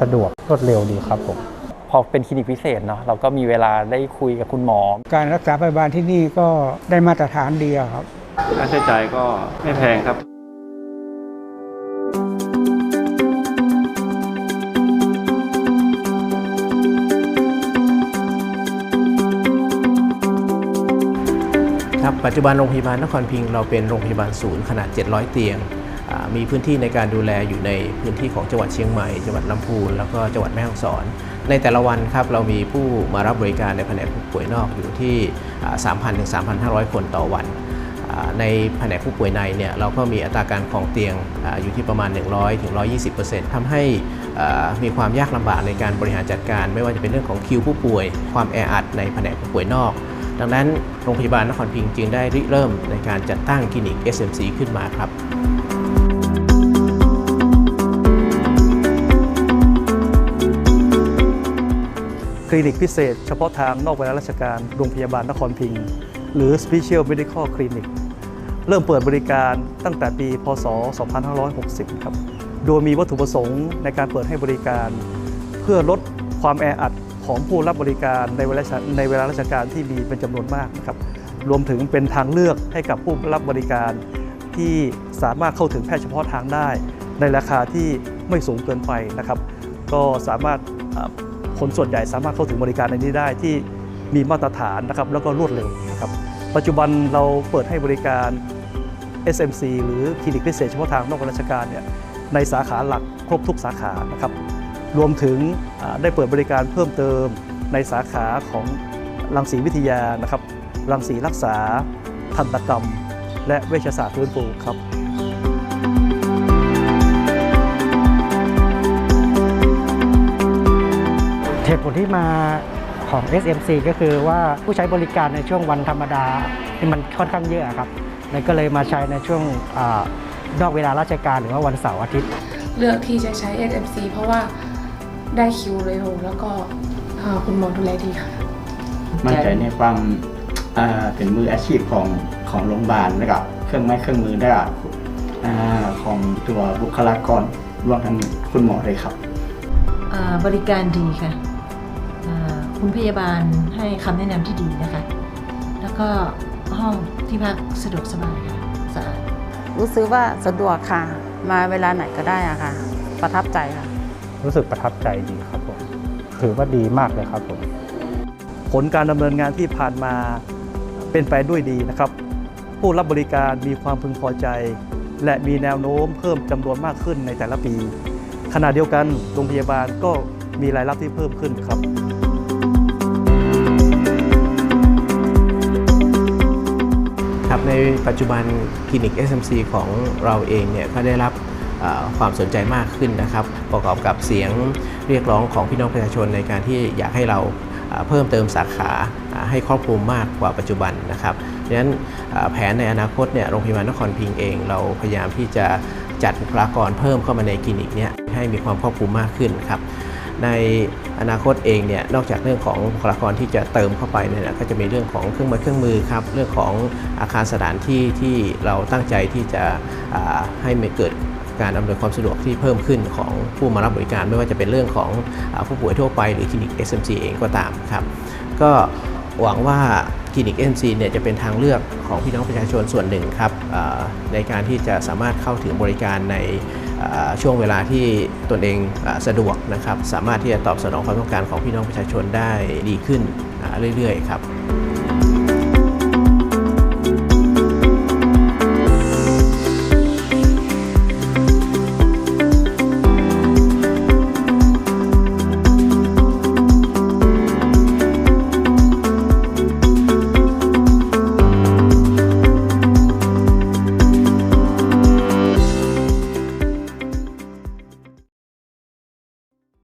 สะดวกรวดเร็วดีครับผมพอเป็นคลินิกพิเศษเนาะเราก็มีเวลาได้คุยกับคุณหมอ การรักษาพยาบาลที่นี่ก็ได้มาตรฐานดีอะครับค่าใช้จ่ายก็ไม่แพงครับครับปัจจุบันโรงพยาบาลนครพิงค์เราเป็นโรงพยาบาลศูนย์ขนาด 700 เตียงอ่า มีพื้นที่ในการดูแลอยู่ในพื้นที่ของจังหวัดเชียงใหม่ จังหวัดลำพูน แล้วก็จังหวัดแม่ฮ่องสอน ในแต่ละวันครับเรามีผู้มารับบริการในแผนกผู้ป่วยนอกอยู่ที่อ่า3,000ถึง3,500 คนต่อวันในแผนกผู้ป่วยในเนี่ยเราก็มีอัตราการของเตียงออยู่ที่ประมาณ 100ถึง120%ทำให้มีความยากลำบากในการบริหารจัดการ ไม่ว่าจะเป็นเรื่องของคิวผู้ป่วย ความแออัดในแผนกผู้ป่วยนอก ดังนั้นโรงพยาบาลนครพิงค์จึงได้ริเริ่มในการจัดตั้งคลินิก SMC ขึ้นมาครับ ลินิกพิเศษ เฉพาะทางนอกเวลาราชการ โรงพยาบาลนครพิงค์หรือ Special Medical Clinic เริ่มเปิดบริการตั้งแต่ปี พศ 2560 ครับ โดยมีวัตถุประสงค์ในการเปิดให้บริการ เพื่อลดความแออัดของผู้รับบริการในเวลาในเวลาราชการที่มีเป็นจำนวนมากนะครับ รวมถึงเป็นทางเลือกให้กับผู้รับบริการที่สามารถเข้าถึงแพทย์เฉพาะทางได้ ในราคาที่ไม่สูงเกินไปนะครับ ก็สามารถ คนส่วนใหญ่สามารถเข้าถึงบริการในนี้ได้ที่มีมาตรฐานนะครับแล้วก็รวดเร็วนะครับปัจจุบันเราเปิดให้บริการ SMC หรือคลินิกพิเศษเฉพาะทางนอกราชการเนี่ยในสาขาหลักครบทุกสาขานะครับรวมถึงได้เปิดบริการเพิ่มเติมในสาขาของรังสีวิทยานะครับรังสีรักษาทันตกรรม และเวชศาสตร์ฟื้นฟูครับ ผลที่มาของ SMC ก็คือว่าผู้ใช้บริการในช่วงวันธรรมดาที่มันค่อนข้างเยอะครับเลยก็เลยมาใช้ในช่วงอานอกเวลาราชการหรือว่าวันเสาร์อาทิตย์ เลือกที่จะใช้ SMC เพราะว่าได้คิวเร็วแล้วก็อ่าคุณหมอดูแลดีค่ะ มั่นใจในความอ่าเป็นมืออาชีพของของโรงพยาบาลนะครับเครื่องไม้เครื่องมือได้อ่าของตัวบุคลากรรวมทั้งคุณหมอเลยครับอ่าบริการดีค่ะอ่า คุณพยาบาลให้คำแนะนำที่ดีนะคะ แล้วก็ห้องที่พักสะดวกสบายค่ะสะอาดรู้สึกว่าสะดวกค่ะ มาเวลาไหนก็ได้อะค่ะ ประทับใจค่ะ รู้สึกประทับใจดีครับผม ถือว่าดีมากเลยครับผม ผลการดำเนินงานที่ผ่านมาเป็นไปด้วยดีนะครับ ผู้รับบริการมีความพึงพอใจ และมีแนวโน้มเพิ่มจำนวนมากขึ้นในแต่ละปี ขณะเดียวกันโรงพยาบาลก็มีรายรับที่เพิ่มขึ้นครับ ในปัจจุบันคลินิก SMC ของเราเองเนี่ยก็ได้รับความสนใจมากขึ้นนะครับ ประกอบกับเสียงเรียกร้องของพี่น้องประชาชนในการที่อยากให้เราเพิ่มเติมสาขาให้ครอบคลุมมากกว่าปัจจุบันนะครับดังนั้นแผนในอนาคตเนี่ยโรงพยาบาลนครพิงค์เอง เราพยายามที่จะจัดบุคลากรเพิ่มเข้ามาในคลินิกเนี่ยให้มีความครอบคลุมมากขึ้นครับ ในอนาคตเองเนี่ยนอกจากเรื่องของบุคลากรที่จะเติมเข้าไปเนี่ยนะก็จะมีเรื่องของเครื่องมือเครื่องมือครับเรื่องของอาคารสถานที่ที่เราตั้งใจที่จะให้มีเกิดการอำนวยความสะดวกที่เพิ่มขึ้นของผู้มารับบริการ ไม่ว่าจะเป็นเรื่องของอผู้ป่วยทั่วไปหรือคลินิก SMC เองก็ตามครับก็หวังว่าคลินิก SMC เนี่ยจะเป็นทางเลือกของพี่น้องประชาชนส่วนหนึ่งครับในการที่จะสามารถเข้าถึงบริการใน ช่วงเวลาที่ตนเองอสะดวกนะครับ สามารถที่จะตอบสนองความต้องการของพี่น้องประชาชนได้ดีขึ้นเรื่อยๆครับ